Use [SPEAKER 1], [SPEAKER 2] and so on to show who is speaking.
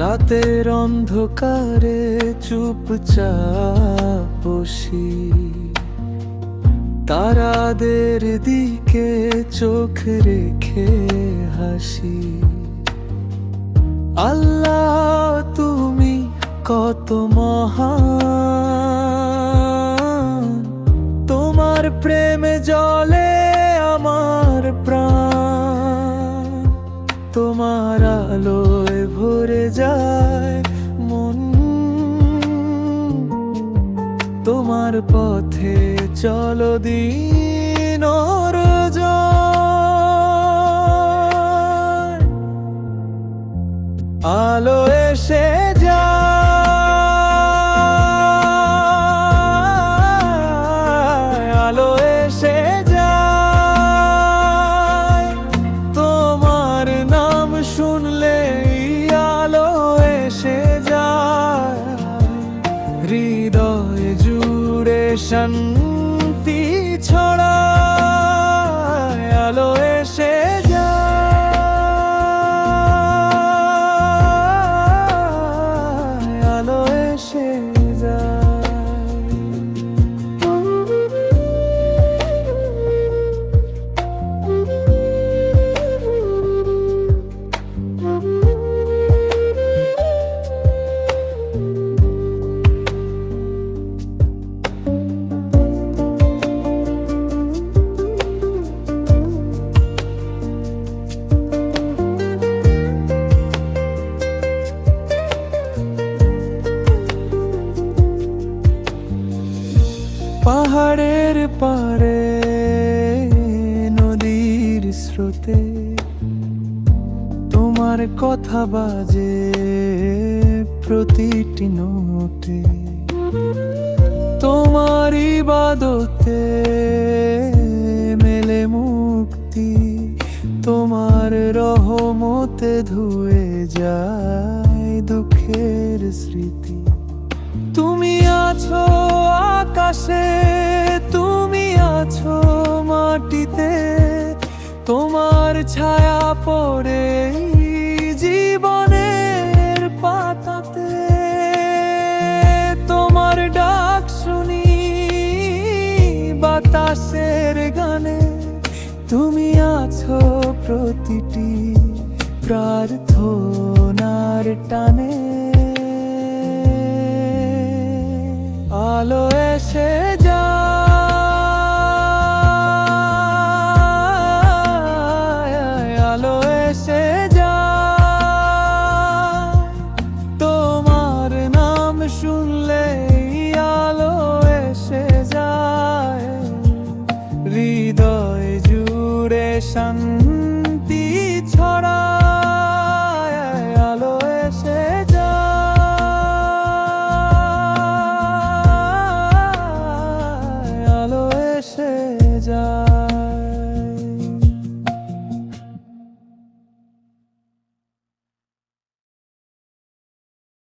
[SPEAKER 1] রাতের অন্ধকারে চুপচাপ বসি। তারাদের দিকে চোখ রেখে হাসি। আল্লাহ, তুমি কত মহান। তোমার প্রেমে জলে আমার প্রাণ। তোমার আলোয় ভরে যায় তোমার পথে চলো দিন ฉัน পাহাড়ের পারে, নদীর স্রোতে। তোমার কথা বাজে প্রতিটি নোটে। তোমার ইবাদতে মেলে মুক্তি। তোমার রহমতে ধুয়ে যায় দুঃখের স্মৃতি। তুমি আছো আকাশে তুমি আছো মাটিতে, তোমার ছায়া পড়ে জীবনের পাতাতে। তোমার ডাক শুনি বাতাসের গানে, তুমি আছো প্রতিটি প্রার্থনার টানে। sun